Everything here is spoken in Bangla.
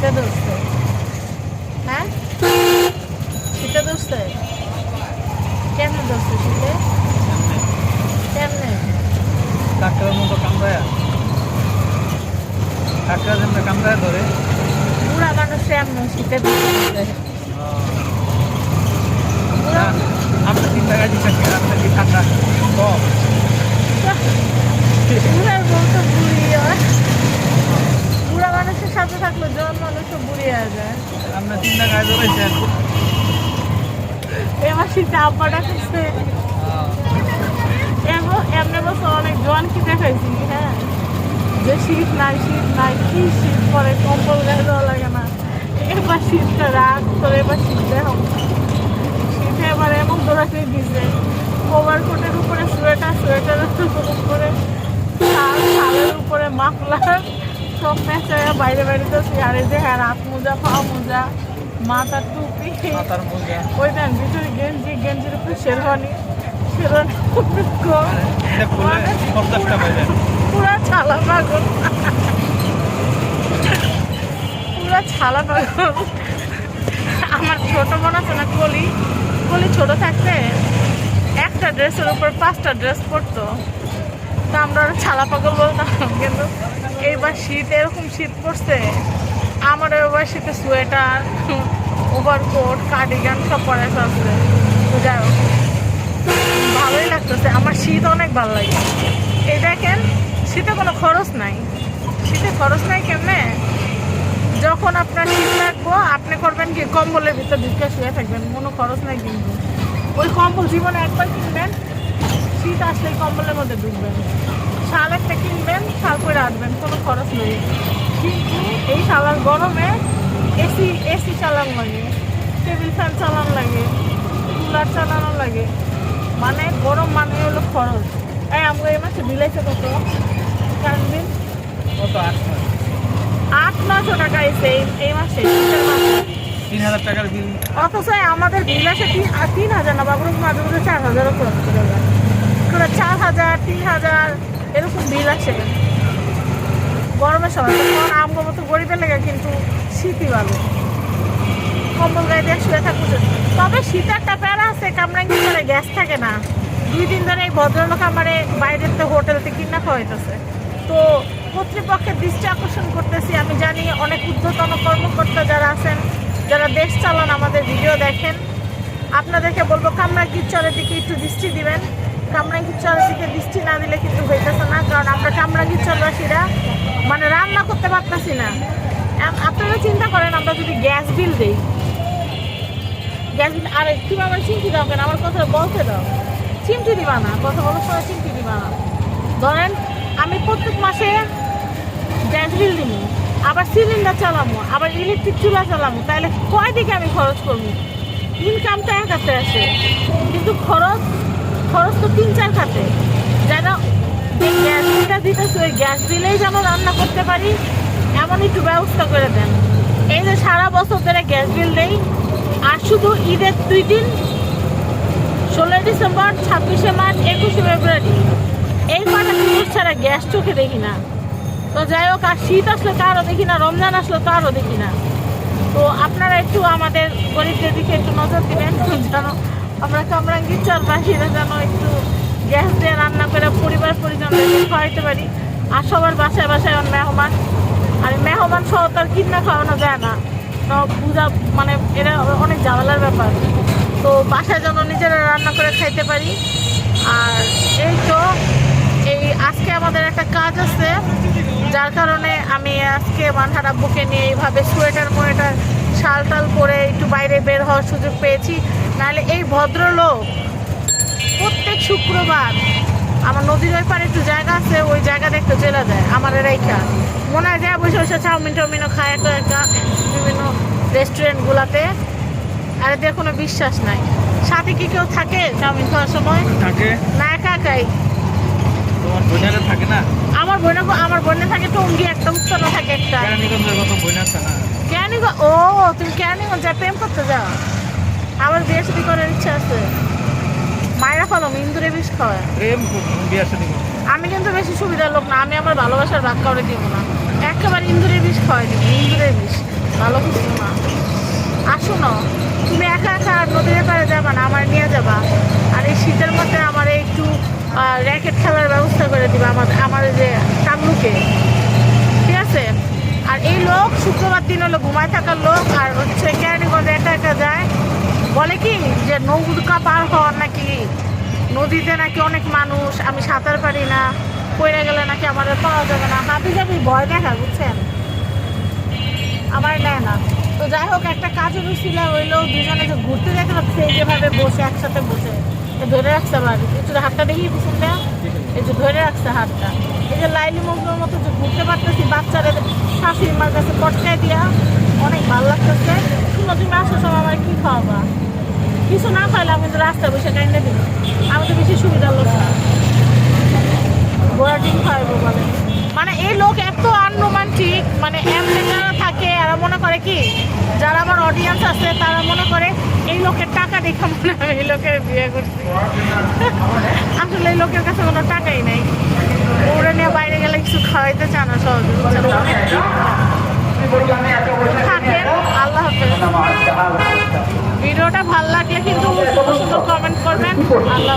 শীতে ধরছে হ্যাঁ? শীতে ধরছে কেমনে ধরছে শীতে কেমনে? কাঁকড়ার মতো কামড়ায়। কাঁকড়া যেমন কামড়ায় ধরে। বুড়া মানুষ এমন শীতে ধরছে বুড়া আপনি তিন টাকা দিচ্ছেন আপনার কি ঠান্ডা কম বুড়ার বউ তো বুড়ি হয় বুড়া মানুষের সাথে থাকলে জন মানুষও বুড়ি হয়ে যায় আপনার তিন টাকায় ধরেছেন এবার শীতে আব্বাটা এমনি বছর অনেক জোয়ান হ্যাঁ। এবার এমন কোটের উপরে সোয়েটার, সোয়েটারের উপরে শাল উপরে মাফলার, সব বাইরে বাইরে তো আর এই যে হ্যাঁ হাত মোজা, পা মোজা। মাথার টুপি। মাথার মোজা ওই দেন ভিতরে গেঞ্জি গেঞ্জির উপরে শেরওয়ানি। শেরওয়ানি পাইলেন পুরা ছালা পাগল। পুরা ছালা পাগল। আমার ছোট বোন আছে না কলি। কলি ছোট থাকতে একটা ড্রেসের উপর পাঁচটা ড্রেস পরতো। তো আমরা ছালা পাগল বলতাম কিন্তু এইবার শীত এরকম শীত পড়ছে। আমার এবার শীতে সোয়েটার ওভারকোট কার্ডিগান সব পরে তো যাই হোক, ভালোই লাগতেছে। আমার শীত অনেক ভালো লাগে। এই দেখেন, শীতে কোনো খরচ নাই। শীতে খরচ নাই কেমনে? যখন আপনার শীত লাগবো, আপনি করবেন কি, কম্বলের ভিতর ঢুকে শুয়ে থাকবেন। কোনো খরচ নাই কিন্তু। ওই কম্বল জীবনে একবার কিনবেন, শীত আসলে কম্বলের মধ্যে ঢুকবেন। শাল একটা কিনবেন শাল করে আসবেন, কোনো খরচ নেই। এই শালার গরমে এসি এসি চালানো লাগে টেবিল ফ্যান চালানো লাগে কুলার চালানো লাগে। মানে গরম মানে হলো খরচ। এই আমরা এই মাসে বিলাইছে কত? কারণ বিল কত? আট আট নশো টাকা এসে এই মাসে। তিন হাজার টাকার বিল অথচ আমাদের বিল আসে তিন তিন হাজার না বাবুর মাঝে মাঝে চার হাজারও খরচ করে যায় চার হাজার তিন হাজার এরকম বিল আসে। গরমের সময় তখন আমগো মতো গরিবের লেগে কিন্তু শীতই ভালো। কম্বল গায়ে দিয়ে শুয়ে থাকছে তবে শীতের একটা প্যারা আছে, কামরাঙ্গি করে গ্যাস থাকে না। দুই দিন ধরে এই ভদ্রলোক আমারে বাইরের তো হোটেল থেকে কিনা খাওয়াইতেছে। তো কর্তৃপক্ষের দৃষ্টি আকর্ষণ করতেছি, আমি জানি অনেক ঊর্ধ্বতন কর্মকর্তা যারা আছেন, যারা দেশ চালান আমাদের ভিডিও দেখেন, আপনাদেরকে বলব কামরাঙ্গির চরের দিকে একটু দৃষ্টি দিবেন। কামরাঙ্গির চরের দিকে দৃষ্টি না দিলে কিন্তু হইতেছে না, কারণ আমরা কামরাঙ্গির চরবাসীরা মানে রান্না করতে পারতাছি না। আপনারা চিন্তা করেন, আমরা যদি গ্যাস বিল দিই। গ্যাস বিল, আরে তুমি আমার চিমটি দাও কেন? আমার কথা বলতে দাও। চিমটি দিবা না, কথা বলার সময় চিমটি দিবা না। ধরেন, আমি প্রত্যেক মাসে গ্যাস বিল দিব আবার সিলিন্ডার চালাবো আবার ইলেকট্রিক চুলা চালাবো তাহলে কয় দিকে আমি খরচ করব ইনকামটা এক হাতে আসে কিন্তু খরচ খরচ তো তিন চার খাতে যেন যে গ্যাস বিলটা দিতেছে, ওই গ্যাস বিলেই যেন রান্না করতে পারি এমন একটু ব্যবস্থা করে দেন। এই যে সারা বছর ধরে গ্যাস বিল দেই, আর শুধু ঈদের দুই দিন ষোলোই ডিসেম্বর, ছাব্বিশে মার্চ, একুশে ফেব্রুয়ারি, এই কটা জিনিস ছাড়া গ্যাস চোখে দেখি না। তো যাই হোক, আর শীত আসলে তো আরও দেখি না, রমজান আসলে তো আরও দেখি না। তো আপনারা একটু আমাদের গরিবদের দিকে একটু নজর দিবেন যেন আমরা কামরাঙ্গীর চরবাসীরা যেন একটু গ্যাস দিয়ে রান্না করে পরিবার পরিজনদেরকে খাওয়াইতে পারি। আর সবার বাসায় বাসায় মেহমান। আর মেহমান সহ তার কিনা খাওয়ানো যায় না। পূজা মানে এটা অনেক ঝামেলার ব্যাপার। তো বাসায় যেন নিজেরা রান্না করে খাইতে পারি। আর এই তো, এই আজকে আমাদের একটা কাজ আছে। যার কারণে আমি আজকে মানহারা বুকে নিয়ে এইভাবে সোয়েটার মোয়েটার শাল টাল পরে একটু বাইরে বের হওয়ার সুযোগ পেয়েছি। নাহলে এই ভদ্রলোক প্রত্যেক শুক্রবার আমার নদীর ওই পারে একটু জায়গা আছে ওই জায়গা দেখতে চলে যায় আমার রেখা মনে হয় যায় বসে বসে চাউমিন টাউমিনও খায় একা একা বিভিন্ন রেস্টুরেন্টগুলোতে। আর এদের কোনো বিশ্বাস নাই। সাথে কি কেউ থাকে চাউমিন খাওয়ার সময়? থাকে। না একা একাই। তোমার বোনেরা থাকে না? আমার বোনে আমার বোনে থাকে টঙ্গি একটা উত্তরা থাকে একটা। কত বোন আছে না? ও তুমি যা প্রেম করতে যাও। আবার বিয়ে শাদী করার ইচ্ছা আছে। মায়েরা ফলো ইন্দুরে বিষ খাওয়ায়। প্রেম সাথে আমি কিন্তু বেশি সুবিধার লোক না আমি আমার ভালোবাসার ভাগ করে দিব না। একেবারে ইন্দুরের বিষ খাওয়াই দিব ইন্দুরের বিষ। ভালো কিছু না। আসো না। তুমি একা একা নদীর পাড়ে যাবা না আমার নিয়ে যাবা। আর এই শীতের মধ্যে আমার একটু র্যাকেট খেলার ব্যবস্থা করে দিবা। আমার আমার যে কামলুকে ঠিক আছে আর এই লোক শুক্রবার দিন হলো, ঘুমায় থাকার লোক, আর হচ্ছে কেরানীগঞ্জে একা একা যায়। বলে কি যে, নৌকা পার হওয়ার নাকি নদীতে নাকি অনেক মানুষ, আমি সাঁতার পারি না, পড়ে গেলে নাকি আমাদের পাওয়া যাবে না। হাবি যাবি ভয় দেখা বুঝছেন? আমার নেয় না। তো যাই হোক, একটা কাজের ছিল, হইল দুজনে যে ঘুরতে হচ্ছে এই যেভাবে বসে, একসাথে বসে। ধরে পারি একটু হাতটা দেখি এই যে ধরে রাখছে হাতটা। এই যে লাইলি মতো যে ঘুরতে পারতেছি শাশুড়ি মার কাছে পটকায় দিয়া, অনেক ভালো লাগতেছে। শুনো, তুমি আসার আমার কি খাওয়াবা? কিছু না খাইলে আমি তো রাস্তায় বসে কাইন্ডে দিব। আমি তো বেশি সুবিধা লোক না। ডিম খাওয়াবো বলে। মানে এই লোক এত আনরোমান্টিক মানে এমনি মনে করে কি? যারা আমার অডিয়েন্স আছে, তারা মনে করে এই লোকের টাকা দেখে মনে হয় এই লোকের বিয়ে করছি। আসলে এই লোকের কাছে কোনো টাকাই নেই। ওরা নিয়ে বাইরে গেলে কিছু খাওয়াইতে চায় না, সহজে ভিডিওটা ভালো লাগলে কিন্তু কমেন্ট করবেন। আল্লাহ